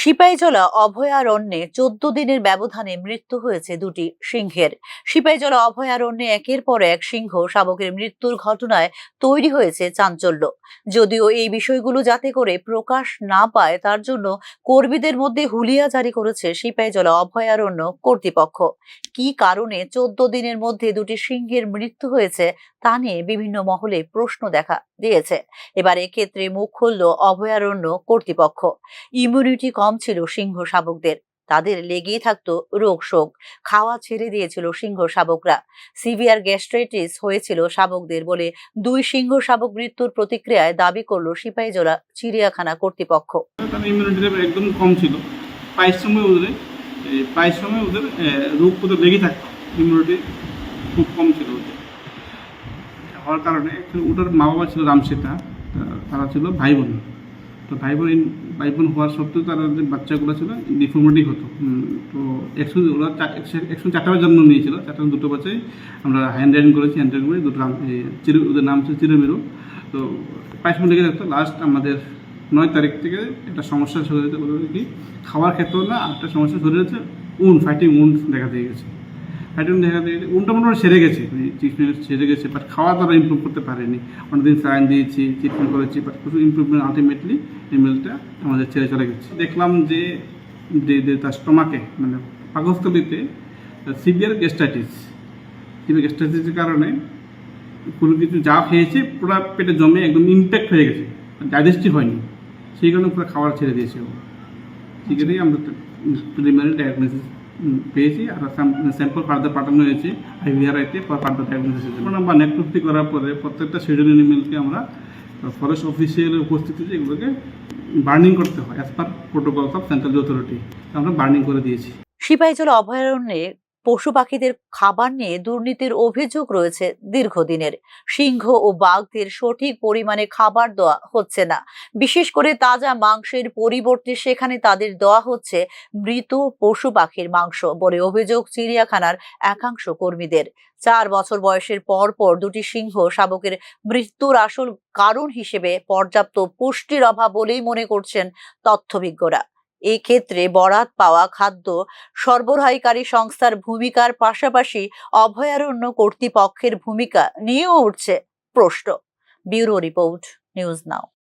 সিপাহীজলা অভয়ারণ্যে চোদ্দ দিনের ব্যবধানে মৃত্যু হয়েছে দুটি সিংহের। সিপাহীজলা অভয়ারণ্যে একের পর এক সিংহ শাবকের মৃত্যুর ঘটনায় তৈরি হয়েছে চাঞ্চল্য। যদিও এই বিষয়গুলো যাতে করে প্রকাশ না পায়, তার জন্য কর্মীদের মধ্যে হুলিয়া জারি করেছে সিপাহীজলা অভয়ারণ্য কর্তৃপক্ষ। কি কারণে চোদ্দ দিনের মধ্যে দুটি সিংহের মৃত্যু হয়েছে, তা নিয়ে বিভিন্ন মহলে প্রশ্ন দেখা দিয়েছে। এবার এক্ষেত্রে মুখ খুলল অভয়ারণ্য কর্তৃপক্ষ। ইমিউনিটি কম ছিল সিংহ শাবকদের। তাদের লেগেই থাকতো রোগ শোক। খাওয়া ছেড়ে দিয়েছিল সিংহ শাবকরা। সিভিয়ার গ্যাস্ট্রাইটিস হয়েছিল শাবকদের বলে দুই সিংহ শাবক মৃত্যুর প্রতিক্রিয়ায় দাবি করল সিপাহীজলা চিড়িয়াখানা কর্তৃপক্ষ। একদম কম ছিল। সময় ওদের প্রায় সময় ওদের রোগ লেগেই থাকতো। ইমিউনিটি খুব কম ছিল। হওয়ার কারণে ওটার মা বাবা ছিল রামসীতা তারা ছিল ভাই বোন তো ভাই বোন ভাই বোন হওয়ার সত্ত্বেও তারা যে বাচ্চাগুলো ছিল ডিফর্মিটি হতো। তো একশো, ওরা একশো- চারটা জন্ম নিয়েছিল, চারটা দুটো বাচ্চাই আমরা হ্যান্ড রাইডিং করেছি হ্যান্ড রাইডিং করে দুটো চিরু, ওদের নাম ছিল চিরমিরু। তো প্রায় সময় লেগে থাকতো লাস্ট আমাদের নয় তারিখ থেকে একটা সমস্যা শুরু হয়েছে কি? খাওয়ার ক্ষেত্রেও না একটা সমস্যা শুরু হয়েছে উন ফাইটিং উন দেখা দিয়ে গেছে। ফাইটিং দেখা গেছে উনটা মোটামুটি সেরে গেছে ট্রিটমেন্ট সেরে গেছে বাট খাওয়া তারা ইমপ্রুভ করতে পারেনি। অনেকদিন সাইন দিয়েছি ট্রিটমেন্ট করেছি বাট কিছু ইমপ্রুভমেন্ট আলটিমেটলি ইমেলটা আমাদের ছেড়ে চলে গেছে। দেখলাম যে যে তার স্টোমাকে মানে পাকস্থলিতে সিভিয়ার গ্যাস্ট্রাইটিস সিভিয়ার গ্যাস্ট্রাইটিসের কারণে কোনো কিছু যা খেয়েছে, পুরো পেটে জমে একদম ইম্প্যাক্ট হয়ে গেছে ডাইজেস্টিভ হয়নি। সেই কারণে পুরো খাবার ছেড়ে দিয়েছে ও। সেখানেই আমরা প্রিলিমিনারি ডায়াগনোসিস পেয়েছি আর স্যাম্পল ফার্দার পাঠানো হয়েছে, আইভিআরআইতে ফার্দার ডায়াগনোসিস বা নেটপ্রুফটি করার পরে প্রত্যেকটা শিডিউল এনিমেলকে আমরা ফরেস্ট অফিসিয়াল উপস্থিতিতে এগুলোকে বার্নিং করতে হয় as per protocols of central authority আমরা বার্নিং করে দিয়েছি। সিপাহীজলা অভয়ারণ্যে পশু পাখিদের খাবার নিয়ে দুর্নীতির অভিযোগ রয়েছে দীর্ঘদিনের। সিংহ ও বাঘদের সঠিক পরিমাণে খাবার দেওয়া হচ্ছে না। বিশেষ করে তাজা মাংসের পরিবর্তে সেখানে তাদের দেওয়া হচ্ছে মৃত পশু পাখির মাংস বলে অভিযোগ চিড়িয়াখানার একাংশ কর্মীদের। চার বছর বয়সের পর পর দুটি সিংহ শাবকের মৃত্যুর আসল কারণ হিসেবে পর্যাপ্ত পুষ্টির অভাব বলেই মনে করছেন তথ্যবিজ্ঞরা এই ক্ষেত্রে বরাত পাওয়া খাদ্য সরবরাহকারী সংস্থার ভূমিকার পাশাপাশি অভয়ারণ্য কর্তৃপক্ষের ভূমিকা নিয়েও উঠছে প্রশ্ন। Bureau report, news now.